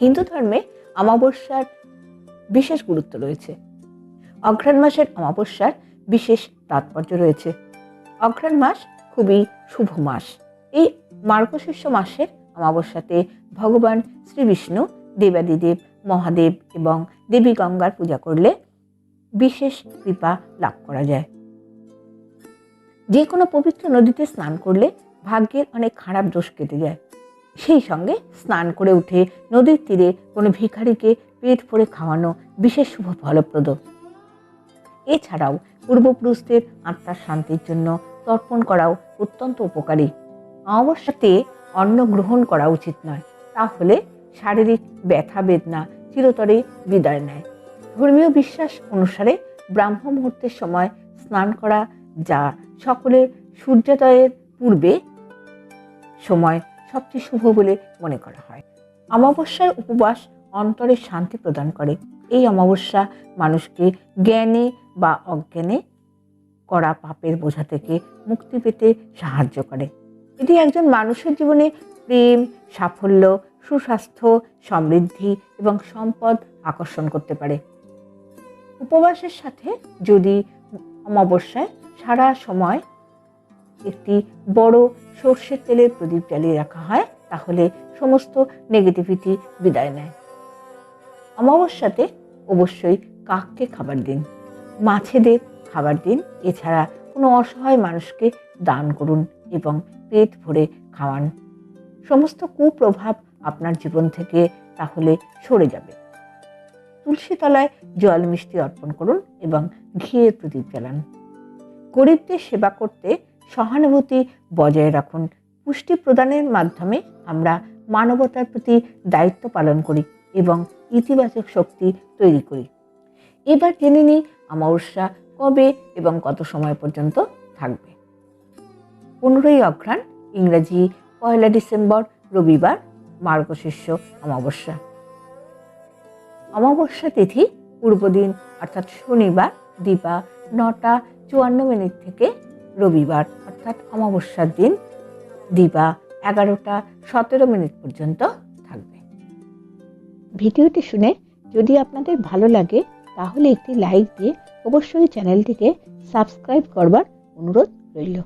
হিন্দু ধর্মে অমাবস্যার বিশেষ গুরুত্ব রয়েছে। অঘ্রাণ মাসের অমাবস্যার বিশেষ তাৎপর্য রয়েছে। অঘ্রাণ মাস খুবই শুভ মাস। এই মার্গশীর্ষ মাসের অমাবস্যাতে ভগবান শ্রীবিষ্ণু, দেবাদিদেব, মহাদেব এবং দেবী গঙ্গার পূজা করলে বিশেষ কৃপা লাভ করা যায়। যে কোনো পবিত্র নদীতে স্নান করলে ভাগ্যের অনেক খারাপ দোষ কেটে যায়। সেই সঙ্গে স্নান করে উঠে নদীর তীরে কোনো ভিখারিকে পেট ভরে খাওয়ানো বিশেষ শুভ ফলপ্রদ। এছাড়াও পূর্বপুরুষদের আত্মার শান্তির জন্য তর্পণ করাও অত্যন্ত উপকারী। অমাবস্যাতে অন্ন গ্রহণ করা উচিত নয় তাহলে শারীরিক ব্যথা বেদনা চিরতরে বিদায় নেয়। ধর্মীয় বিশ্বাস অনুসারে ব্রাহ্ম মুহূর্তের সময় স্নান করা যা সকলের সূর্যোদয়ের পূর্বে সময় সবচেয়ে শুভ বলে মনে করা হয়। অমাবস্যার উপবাস অন্তরে শান্তি প্রদান করে। এই অমাবস্যা মানুষকে জ্ঞানে বা অজ্ঞানে করা পাপের বোঝা থেকে মুক্তি পেতে সাহায্য করে। এটি একজন মানুষের জীবনে প্রেম, সাফল্য, সুস্বাস্থ্য, সমৃদ্ধি এবং সম্পদ আকর্ষণ করতে পারে। উপবাসের সাথে যদি অমাবস্যায় সারা সময় একটি বড় সর্ষের তেলের প্রদীপ জ্বালিয়ে রাখা হয়, তাহলে সমস্ত নেগেটিভিটি বিদায় নেয়। অমাবস্যাতে অবশ্যই কাককে খাবার দিন, মাছেদের খাবার দিন, এছাড়া কোনো অসহায় মানুষকে দান করুন এবং পেট ভরে খাওয়ান। সমস্ত কুপ্রভাব আপনার জীবন থেকে তাহলে সরে যাবে। তুলসী তলায় জল মিষ্টি অর্পণ করুন এবং ঘিয়ের প্রদীপ জ্বালান। গরিবদের সেবা করতে সহানুভূতি বজায় রাখুন। পুষ্টি প্রদানের মাধ্যমে আমরা মানবতার প্রতি দায়িত্ব পালন করি এবং ইতিবাচক শক্তি তৈরি করি। এবার জেনে নিই অমাবস্যা কবে এবং কত সময় পর্যন্ত থাকবে। পনেরোই অঘ্রাণ, ইংরাজি, পয়লা ডিসেম্বর, রবিবার, মার্গশীর্ষ অমাবস্যা। অমাবস্যা তিথি পূর্বদিন, অর্থাৎ শনিবার দিবা নটা চুয়ান্ন মিনিট থেকে রবিবার, অর্থাৎ অমাবস্যার দিন, দিবা এগারোটা সতেরো মিনিট পর্যন্ত থাকবে। ভিডিওটি শুনে যদি আপনাদের ভালো লাগে, তাহলে একটি লাইক দিয়ে অবশ্যই চ্যানেলটিকে সাবস্ক্রাইব করবার অনুরোধ রইল।